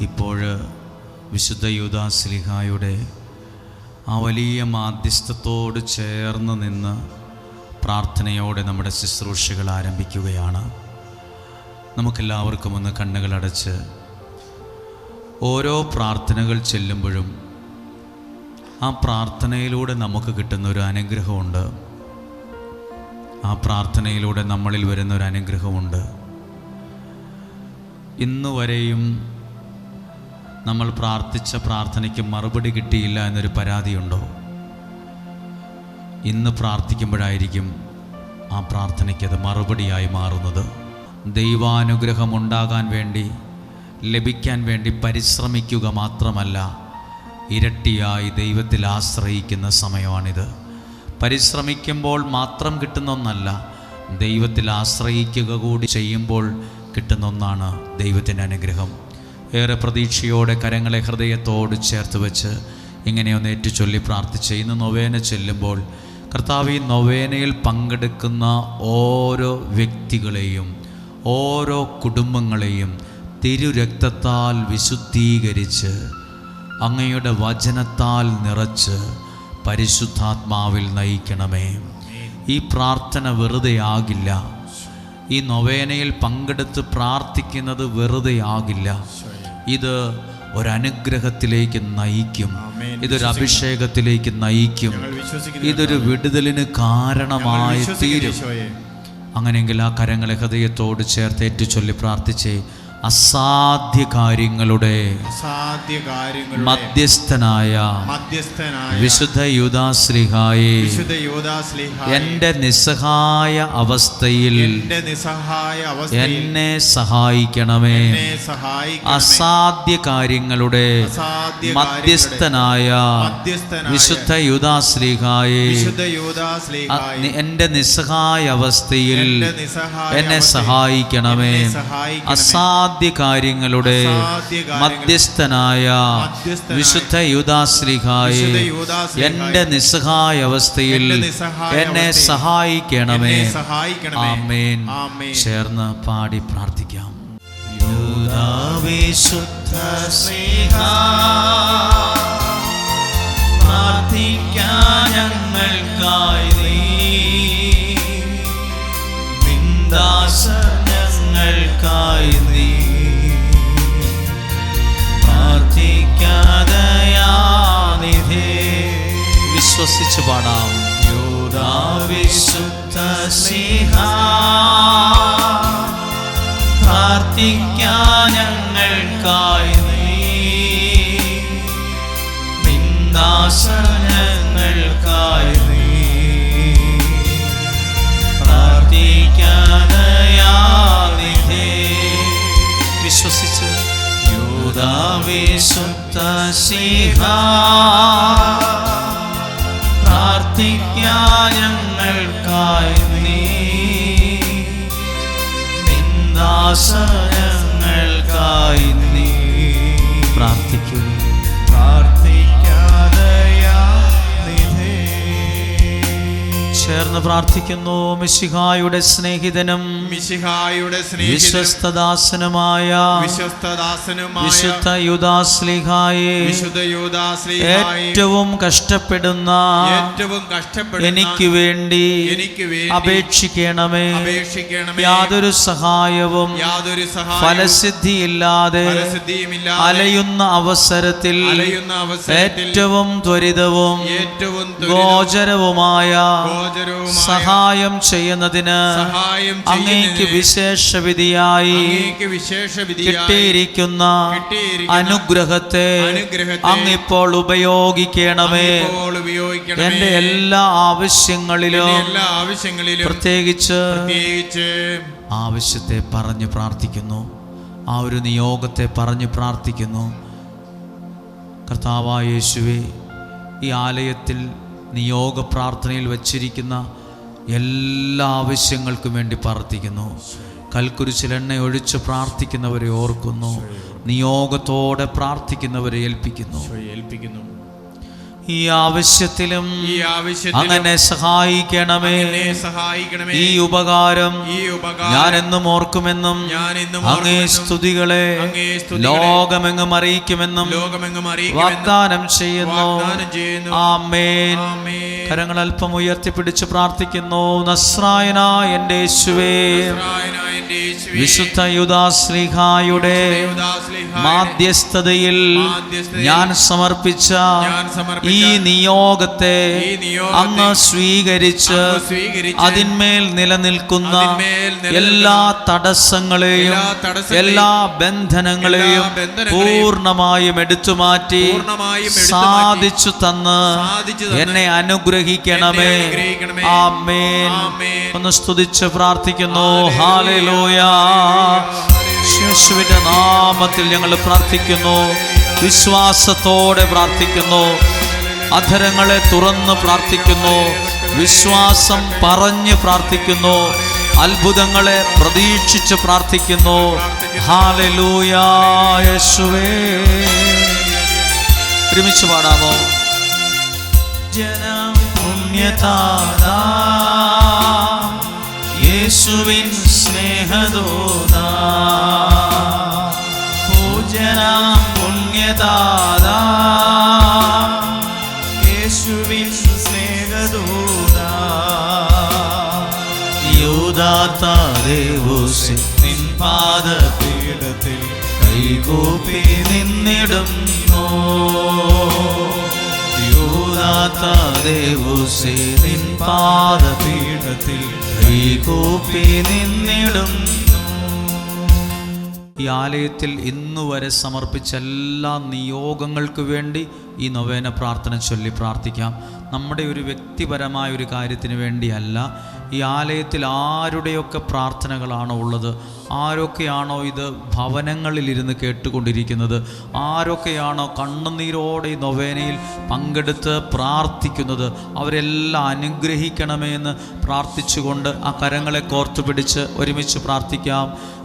ഇപ്പോൾ വിശുദ്ധ യൂദാസ്ലിഹായുടെ ആ വലിയ മാധ്യസ്ഥത്തോട് ചേർന്ന് നിന്ന് പ്രാർത്ഥനയോടെ നമ്മുടെ ശുശ്രൂഷകൾ ആരംഭിക്കുകയാണ്. നമുക്കെല്ലാവർക്കും ഒന്ന് കണ്ണുകളടച്ച് ഓരോ പ്രാർത്ഥനകൾ ചെല്ലുമ്പോഴും ആ പ്രാർത്ഥനയിലൂടെ നമുക്ക് കിട്ടുന്ന ഒരു അനുഗ്രഹമുണ്ട്. ആ പ്രാർത്ഥനയിലൂടെ നമ്മളിൽ വരുന്ന ഒരു അനുഗ്രഹമുണ്ട്. ഇന്ന് വരെയും നമ്മൾ പ്രാർത്ഥിച്ച പ്രാർത്ഥനയ്ക്ക് മറുപടി കിട്ടിയില്ല എന്നൊരു പരാതിയുണ്ടോ? ഇന്ന് പ്രാർത്ഥിക്കുമ്പോഴായിരിക്കും ആ പ്രാർത്ഥനയ്ക്ക് മറുപടിയായി മാറുന്നത്. ദൈവാനുഗ്രഹം ഉണ്ടാകാൻ വേണ്ടി ലഭിക്കാൻ വേണ്ടി പരിശ്രമിക്കുക മാത്രമല്ല ഇരട്ടിയായി ദൈവത്തിൽ ആശ്രയിക്കുന്ന സമയമാണിത്. പരിശ്രമിക്കുമ്പോൾ മാത്രം കിട്ടുന്ന ഒന്നല്ല ദൈവത്തിൽ ആശ്രയിക്കുക കൂടി ചെയ്യുമ്പോൾ കിട്ടുന്ന ഒന്നാണ് ദൈവത്തിന്റെ അനുഗ്രഹം. ഏറെ പ്രതീക്ഷയോടെ കരങ്ങളെ ഹൃദയത്തോട് ചേർത്ത് വെച്ച് ഇങ്ങനെയൊന്ന് ഏറ്റുചൊല്ലി പ്രാർത്ഥിച്ച് ഇന്ന് നൊവേന ചെല്ലുമ്പോൾ കർത്താവ് ഈ നൊവേനയിൽ പങ്കെടുക്കുന്ന ഓരോ വ്യക്തികളെയും ഓരോ കുടുംബങ്ങളെയും തിരുരക്തത്താൽ വിശുദ്ധീകരിച്ച് അങ്ങയുടെ വചനത്താൽ നിറച്ച് പരിശുദ്ധാത്മാവിൽ നയിക്കണമേ. ഈ പ്രാർത്ഥന വെറുതെ ആകില്ല. ഈ നൊവേനയിൽ പങ്കെടുത്ത് പ്രാർത്ഥിക്കുന്നത് വെറുതെ ആകില്ല. ഇത് ഒരനുഗ്രഹത്തിലേക്ക് നയിക്കും. ഇതൊരു അഭിഷേകത്തിലേക്ക് നയിക്കും. ഇതൊരു വിടുതലിന് കാരണമായി തീരും അങ്ങനെയെങ്കിൽ ആ കരങ്ങളെ ഹൃദയത്തോട് ചേർത്ത് ഏറ്റുചൊല്ലി പ്രാർത്ഥിച്ചേ. അസാധ്യ കാര്യങ്ങളുടെ മധ്യസ്ഥനായ വിശുദ്ധ യുദാശ്രീഹായെ എന്റെ നിസ്സഹായ അവസ്ഥയിൽ എന്നെ സഹായിക്കണമേ. അസാധ്യ കാര്യങ്ങളുടെ മധ്യസ്ഥനായ വിശുദ്ധ യുദാശ്രീഹായെ എന്റെ നിസ്സഹായ എന്നെ അവസ്ഥയിൽ സഹായിക്കണമേ. എന്നെ സഹായിക്കണമേ. അസാധ്യ കാര്യങ്ങളുടെ അസാധ്യ കാര്യങ്ങളുടെ മധ്യസ്ഥനായ വിശുദ്ധ യുദാശ്രീഹായി എന്റെ നിസ്സഹായ അവസ്ഥയിൽ എന്റെ നിസ്സഹായ എന്നെ അവസ്ഥയിൽ സഹായിക്കണമേ എന്നെ സഹായിക്കണമേ. ആമേൻ ആമേൻ. ചേർന്ന് പാടി പ്രാർത്ഥിക്കാം യൂദാവിശുദ്ധ സ്നേഹ പ്രാർത്ഥിക്കാൻ ഞങ്ങൾക്കായി ഞങ്ങൾക്കായി നീ പ്രാർത്ഥിക്കാതയാനിധേ വിശ്വസിച്ച് പാടാം. യൂദാവിശുദ്ധ സിഹ പ്രാർത്ഥിക്കാൻ ഞങ്ങൾക്കായി ചേർന്ന് പ്രാർത്ഥിക്കുന്നു. മിശിഹായുടെ സ്നേഹിതനും മിശിഹായുടെ വിശ്വസ്തദാസനുമായ വിശ്വസ്തദാസനുമായ വിശുദ്ധ യുദാസ്ലിഹായെ വിശുദ്ധ യൂദാസ്ലീഹായി ഏറ്റവും കഷ്ടപ്പെടുന്ന ഏറ്റവും കഷ്ടപ്പെടുന്ന എനിക്ക് വേണ്ടി എനിക്ക് വേണ്ടി അപേക്ഷിക്കണമേ. അപേക്ഷിക്കണമേ. യാതൊരു സഹായവും യാതൊരു ഫലസിദ്ധി ഫലസിദ്ധിയില്ലാതെ ഫലസിദ്ധിയുമില്ലാതെ അലയുന്ന അവസരത്തിൽ അലയുന്ന അവസരത്തിൽ ഏറ്റവും ത്വരിതവും ഏറ്റവും ഗോചരവുമായ ഗോചരവുമായ സഹായം ചെയ്യുന്നതിന് അങ്ങേക്ക് വിശേഷവിധിയായി വിശേഷ വിധിയായി കിട്ടിയിരിക്കുന്ന അനുഗ്രഹത്തെ അങ്ങ് അങ്ങിപ്പോൾ ഉപയോഗിക്കണമേ. ഇപ്പോൾ ഉപയോഗിക്കണമേ. എന്റെ എല്ലാ ആവശ്യങ്ങളിലും പ്രത്യേകിച്ച് ആവശ്യത്തെ പറഞ്ഞു പ്രാർത്ഥിക്കുന്നു. ആ ഒരു നിയോഗത്തെ പറഞ്ഞു പ്രാർത്ഥിക്കുന്നു. കർത്താവായ യേശുവേ ഈ ആലയത്തിൽ നിയോഗ പ്രാർത്ഥനയിൽ വച്ചിരിക്കുന്ന എല്ലാ ആവശ്യങ്ങൾക്കും വേണ്ടി പ്രാർത്ഥിക്കുന്നു. കൽക്കുരിശിൽ എണ്ണ ഒഴിച്ച് പ്രാർത്ഥിക്കുന്നവരെ ഓർക്കുന്നു. നിയോഗത്തോടെ പ്രാർത്ഥിക്കുന്നവരെ ഏൽപ്പിക്കുന്നു. ഏൽപ്പിക്കുന്നു. ഈ ആവശ്യത്തിലും ഈ ആവശ്യത്തിലും അങ്ങനെ സഹായിക്കണമേ. സഹായിക്കണമേ. ഈ ഉപകാരം ഈ ഉപകാരം ഞാൻ എന്നും ഓർക്കുമെന്നും ഞാൻ എന്നും അങ്ങേ സ്തുതികളെ അങ്ങേ ലോകമെങ്ങും അറിയിക്കുമെന്നും ലോകമെങ്ങും വാഗ്ദാനം ചെയ്യുന്നു. ആമേൻ. കരങ്ങൾ അല്പം ഉയർത്തിപ്പിടിച്ച് പ്രാർത്ഥിക്കുന്നു. നസ്രായന എന്റെ യേശുവേ. വിശുദ്ധ യുദാശ്രീഹായുടെ മാധ്യസ്ഥതയിൽ ഞാൻ സമർപ്പിച്ച ഈ ഈ നിയോഗത്തെ അങ്ങ് സ്വീകരിച്ച് അതിന്മേൽ നിലനിൽക്കുന്ന എല്ലാ തടസ്സങ്ങളെയും എല്ലാ ബന്ധനങ്ങളെയും പൂർണമായും എടുത്തു മാറ്റി സാധിച്ചു തന്ന് എന്നെ അനുഗ്രഹിക്കണമേ. ആമേൻ. ഒന്ന് സ്തുതിച്ച് പ്രാർത്ഥിക്കുന്നു. ഹാലലൂയ. നാമത്തിൽ ഞങ്ങൾ പ്രാർത്ഥിക്കുന്നു. വിശ്വാസത്തോടെ പ്രാർത്ഥിക്കുന്നു. അധരങ്ങളെ തുറന്ന് പ്രാർത്ഥിക്കുന്നു. വിശ്വാസം പറഞ്ഞ് പ്രാർത്ഥിക്കുന്നു. അത്ഭുതങ്ങളെ പ്രതീക്ഷിച്ച് പ്രാർത്ഥിക്കുന്നു. ഹാലലൂയ യേശുവേ. ഒരുമിച്ച് പാടാമോ? ജനം പുണ്യതാദാ യേശുവിൻ സ്നേഹദോദാ നിൻ പാദപീഠത്തിൽ കൈകൂപ്പി നിന്നിടും. ഈ ആലയത്തിൽ ഇന്നു വരെ സമർപ്പിച്ച എല്ലാ നിയോഗങ്ങൾക്ക് വേണ്ടി ഈ നൊവേന പ്രാർത്ഥന ചൊല്ലി പ്രാർത്ഥിക്കാം. നമ്മുടെ ഒരു വ്യക്തിപരമായ ഒരു കാര്യത്തിന് വേണ്ടിയല്ല ഈ ആലയത്തിൽ ആരുടെയൊക്കെ പ്രാർത്ഥനകളാണോ ഉള്ളത്? ആരൊക്കെയാണോ ഇത് ഭവനങ്ങളിലിരുന്ന് കേട്ടുകൊണ്ടിരിക്കുന്നത്? ആരൊക്കെയാണോ കണ്ണുനീരോടെ ഈ നൊവേനയിൽ പങ്കെടുത്ത് പ്രാർത്ഥിക്കുന്നത്? അവരെല്ലാം അനുഗ്രഹിക്കണമേ എന്ന് പ്രാർത്ഥിച്ചുകൊണ്ട് ആ കരങ്ങളെ കോർത്തു പിടിച്ച് ഒരുമിച്ച് പ്രാർത്ഥിക്കാം.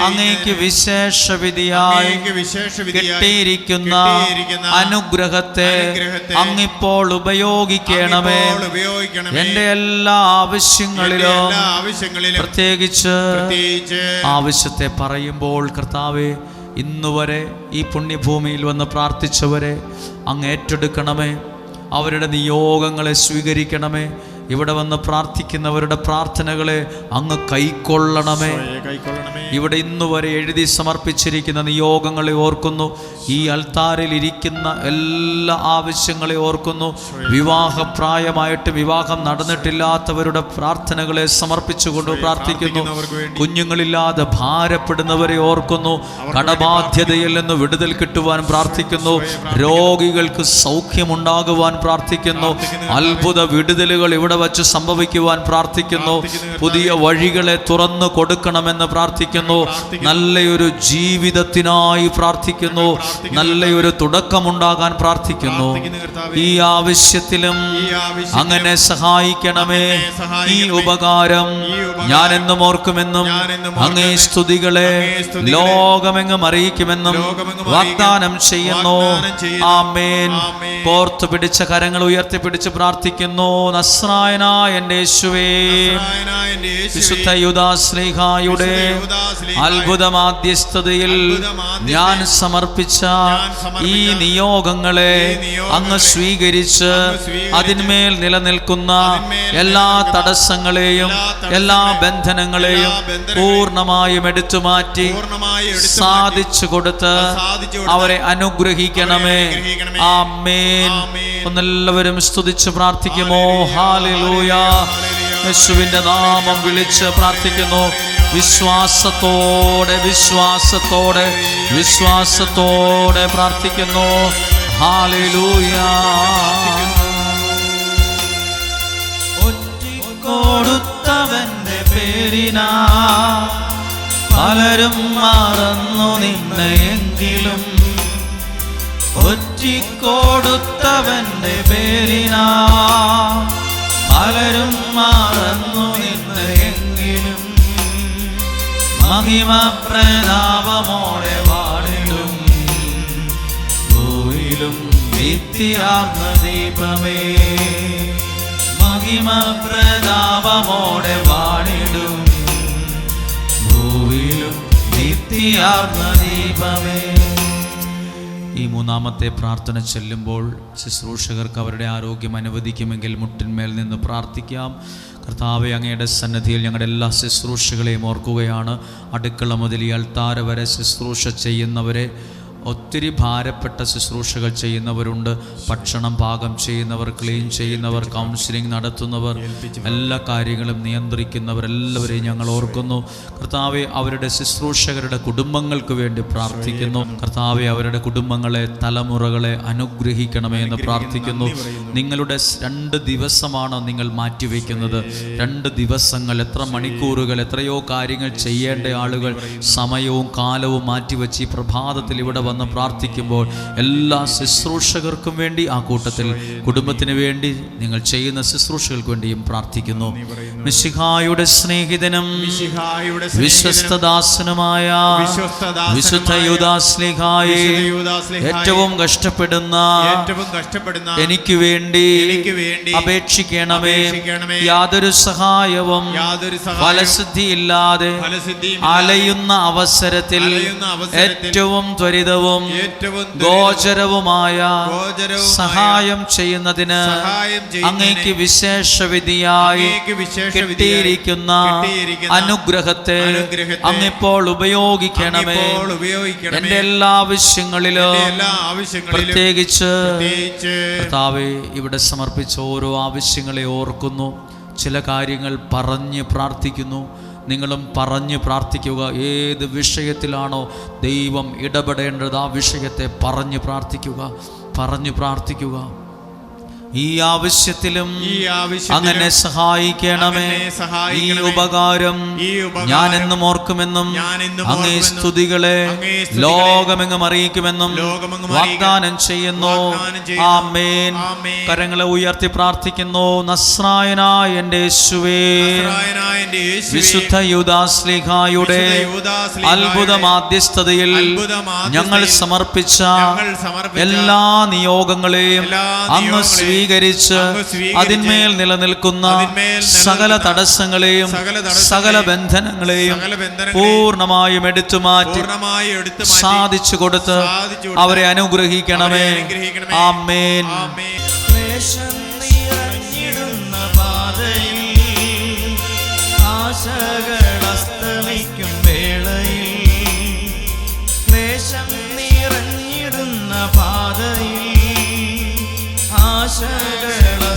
അങ്ങേക്ക് വിശേഷ വിധിയായി അങ്ങേക്ക് കിട്ടിയിരിക്കുന്ന അനുഗ്രഹത്തെ അങ്ങിപ്പോൾ ഉപയോഗിക്കണമേ. എന്റെ ആവശ്യങ്ങളിലും എല്ലാ ആവശ്യങ്ങളിലും പ്രത്യേകിച്ച് ആവശ്യത്തെ പറയുമ്പോൾ കർത്താവെ ഇന്നുവരെ ഈ പുണ്യഭൂമിയിൽ വന്ന് പ്രാർത്ഥിച്ചവരെ അങ്ങ് ഏറ്റെടുക്കണമേ. അവരുടെ നിയോഗങ്ങളെ സ്വീകരിക്കണമേ. ഇവിടെ വന്ന് പ്രാർത്ഥിക്കുന്നവരുടെ പ്രാർത്ഥനകളെ അങ്ങ് കൈക്കൊള്ളണമേ. ഇവിടെ ഇന്നു വരെ എഴുതി സമർപ്പിച്ചിരിക്കുന്ന നിയോഗങ്ങളെ ഓർക്കുന്നു. ഈ അൽത്താരിൽ ഇരിക്കുന്ന എല്ലാ ആവശ്യങ്ങളെ ഓർക്കുന്നു. വിവാഹപ്രായമായിട്ട് വിവാഹം നടന്നിട്ടില്ലാത്തവരുടെ പ്രാർത്ഥനകളെ സമർപ്പിച്ചുകൊണ്ട് പ്രാർത്ഥിക്കുന്നു. കുഞ്ഞുങ്ങളില്ലാതെ ഭാരപ്പെടുന്നവരെ ഓർക്കുന്നു. കടബാധ്യതയിൽ നിന്ന് വിടുതൽ കിട്ടുവാൻ പ്രാർത്ഥിക്കുന്നു. രോഗികൾക്ക് സൗഖ്യമുണ്ടാകുവാൻ പ്രാർത്ഥിക്കുന്നു. അത്ഭുത വിടുതലുകൾ ഇവിടെ വച്ച് സംഭവിക്കുവാൻ പ്രാർത്ഥിക്കുന്നു. പുതിയ വഴികളെ തുറന്നു കൊടുക്കണമെന്ന് പ്രാർത്ഥിക്കുന്നു. നല്ലൊരു ജീവിതത്തിനായി പ്രാർത്ഥിക്കുന്നു. നല്ലൊരു തുടക്കമുണ്ടാകാൻ പ്രാർത്ഥിക്കുന്നു. ഈ ആവശ്യത്തിലും അങ്ങനെ സഹായിക്കണമേ. ഈ ഉപകാരം ഞാൻ എന്നും ഓർക്കുമെന്നും അങ്ങേ സ്തുതികളെ ലോകമെങ്ങും അറിയിക്കുമെന്നും വാഗ്ദാനം ചെയ്യുന്നു. ആ മേൻ ആമേൻ. കോർത്തു പിടിച്ച കരങ്ങൾ ഉയർത്തിപ്പിടിച്ച് പ്രാർത്ഥിക്കുന്നു. നസ്രായനായ നസ്രായനായ എന്റെ യേശുവേ, വിശുദ്ധ അത്ഭുത മാധ്യസ്ഥതയിൽ ഞാൻ സമർപ്പിച്ച ഈ നിയോഗങ്ങളെ അങ്ങ് സ്വീകരിച്ച് അതിന്മേൽ നിലനിൽക്കുന്ന എല്ലാ തടസ്സങ്ങളെയും എല്ലാ ബന്ധനങ്ങളെയും പൂർണമായും എടുത്തു മാറ്റി സാധിച്ചു കൊടുത്ത് അവരെ അനുഗ്രഹിക്കണമേ. ആമേൻ. ഒന്നെല്ലാവരും സ്തുതിച്ച് പ്രാർത്ഥിക്കുമോ? യേശുവിന്റെ നാമം വിളിച്ച് പ്രാർത്ഥിക്കുന്നു. വിശ്വാസത്തോടെ വിശ്വാസത്തോടെ വിശ്വാസത്തോടെ പ്രാർത്ഥിക്കുന്നു. ഒറ്റിക്കോടുത്തവന്റെ കൊടുത്തവന്റെ പേരിനാ പലരും മറന്നു നിന്നെയെങ്കിലും ഒറ്റിക്കൊടുത്തവന്റെ പേരിനാ പലരും മറന്നു എങ്കിലും മഹിമ പ്രതാപമോടെ വാണിടും ഭൂയിലും വിത്തിയാർന്ന ദീപമേ മഹിമ പ്രതാപമോടെ വാണിടും ഭൂവിലും വിത്തിയാർന്ന ദീപമേ. ഈ മൂന്നാമത്തെ പ്രാർത്ഥന ചെല്ലുമ്പോൾ ശുശ്രൂഷകർക്ക് അവരുടെ ആരോഗ്യം അനുവദിക്കുമെങ്കിൽ മുട്ടിന്മേൽ നിന്ന് പ്രാർത്ഥിക്കാം. കർത്താവ് അങ്ങയുടെ സന്നദ്ധിയിൽ ഞങ്ങളുടെ എല്ലാ ശുശ്രൂഷകളെയും ഓർക്കുകയാണ്. അടുക്കള മുതൽ ഈ വരെ ശുശ്രൂഷ ചെയ്യുന്നവരെ ഒത്തിരി ഭാരപ്പെട്ട ശുശ്രൂഷകൾ ചെയ്യുന്നവരുണ്ട്. ഭക്ഷണം പാകം ചെയ്യുന്നവർ ക്ലീൻ ചെയ്യുന്നവർ കൗൺസിലിംഗ് നടത്തുന്നവർ എല്ലാ കാര്യങ്ങളും നിയന്ത്രിക്കുന്നവർ എല്ലാവരെയും ഞങ്ങൾ ഓർക്കുന്നു. കർത്താവെ അവരുടെ ശുശ്രൂഷകരുടെ കുടുംബങ്ങൾക്ക് വേണ്ടി പ്രാർത്ഥിക്കുന്നു. കർത്താവെ അവരുടെ കുടുംബങ്ങളെ തലമുറകളെ അനുഗ്രഹിക്കണമേ എന്ന് പ്രാർത്ഥിക്കുന്നു. നിങ്ങളുടെ രണ്ട് ദിവസമാണ് നിങ്ങൾ മാറ്റിവെക്കുന്നത്? രണ്ട് ദിവസങ്ങൾ എത്ര മണിക്കൂറുകൾ എത്രയോ കാര്യങ്ങൾ ചെയ്യേണ്ട ആളുകൾ സമയവും കാലവും മാറ്റിവെച്ച് ഈ പ്രഭാതത്തിൽ ഇവിടെ വന്ന് പ്രാർത്ഥിക്കുമ്പോൾ എല്ലാ ശുശ്രൂഷകർക്കും വേണ്ടി ആ കൂട്ടത്തിൽ കുടുംബത്തിന് വേണ്ടി നിങ്ങൾ ചെയ്യുന്ന ശുശ്രൂഷകൾക്ക് വേണ്ടിയും പ്രാർത്ഥിക്കുന്നു. മിശിഹായുടെ സ്നേഹിതനും വിശ്വസ്തദാസനുമായ വിശുദ്ധ യുദാസ്ലിഹായെ ഏറ്റവും കഷ്ടപ്പെടുന്ന എനിക്ക് വേണ്ടി അപേക്ഷിക്കണമേ. യാതൊരു സഹായവും ഫലസിദ്ധിയില്ലാതെ അലയുന്ന അവസരത്തിൽ ഏറ്റവും ത്വരിതവും ഏറ്റവും ഗോചരവുമായ സഹായം ചെയ്യുന്നതിന് അങ്ങേക്ക് വിശേഷ വിധിയായി കിട്ടിയിരിക്കുന്ന അനുഗ്രഹത്തെ അങ്ങിപ്പോൾ ഉപയോഗിക്കണമേ. എന്റെ എല്ലാ ആവശ്യങ്ങളിലും പ്രത്യേകിച്ച് പ്രത്യേകിച്ച് കർത്താവെ ഇവിടെ സമർപ്പിച്ച ഓരോ ആവശ്യങ്ങളെ ഓർക്കുന്നു. ചില കാര്യങ്ങൾ പറഞ്ഞ് പ്രാർത്ഥിക്കുന്നു. നിങ്ങളും പറഞ്ഞ് പ്രാർത്ഥിക്കുക. ഏത് വിഷയത്തിലാണോ ദൈവം ഇടപെടേണ്ടത് ആ വിഷയത്തെ പറഞ്ഞ് പ്രാർത്ഥിക്കുക. പറഞ്ഞ് പ്രാർത്ഥിക്കുക. ഈ ആവശ്യത്തിലും ഈ ആവശ്യം അങ്ങനെ സഹായിക്കണമേ. ഈ ഉപകാരം ഞാൻ എന്നും ഓർക്കുമെന്നും അങ്ങേ സ്തുതികളെ ലോകമെങ്ങും അറിയിക്കുമെന്നും വാഗ്ദാനം ചെയ്യുന്നു. ആ മേൻ ആമേൻ. കരങ്ങളെ ഉയർത്തി പ്രാർത്ഥിക്കുന്നു. നസ്രായനായ എന്റെ യേശുവേ. വിശുദ്ധ യുദാസ്ലിഹായുടെ അത്ഭുത മാധ്യസ്ഥതയിൽ ഞങ്ങൾ സമർപ്പിച്ച എല്ലാ നിയോഗങ്ങളെയും അങ്ങ് നിയോഗങ്ങളെയും സ്വീകരിച്ച് അതിന്മേൽ നിലനിൽക്കുന്ന സകല തടസ്സങ്ങളെയും സകല ബന്ധനങ്ങളെയും പൂർണമായും എടുത്തു മാറ്റി സാധിച്ചു കൊടുത്ത് അവരെ അനുഗ്രഹിക്കണമേ. അവരെ അനുഗ്രഹിക്കണമേ. ആമേൻ.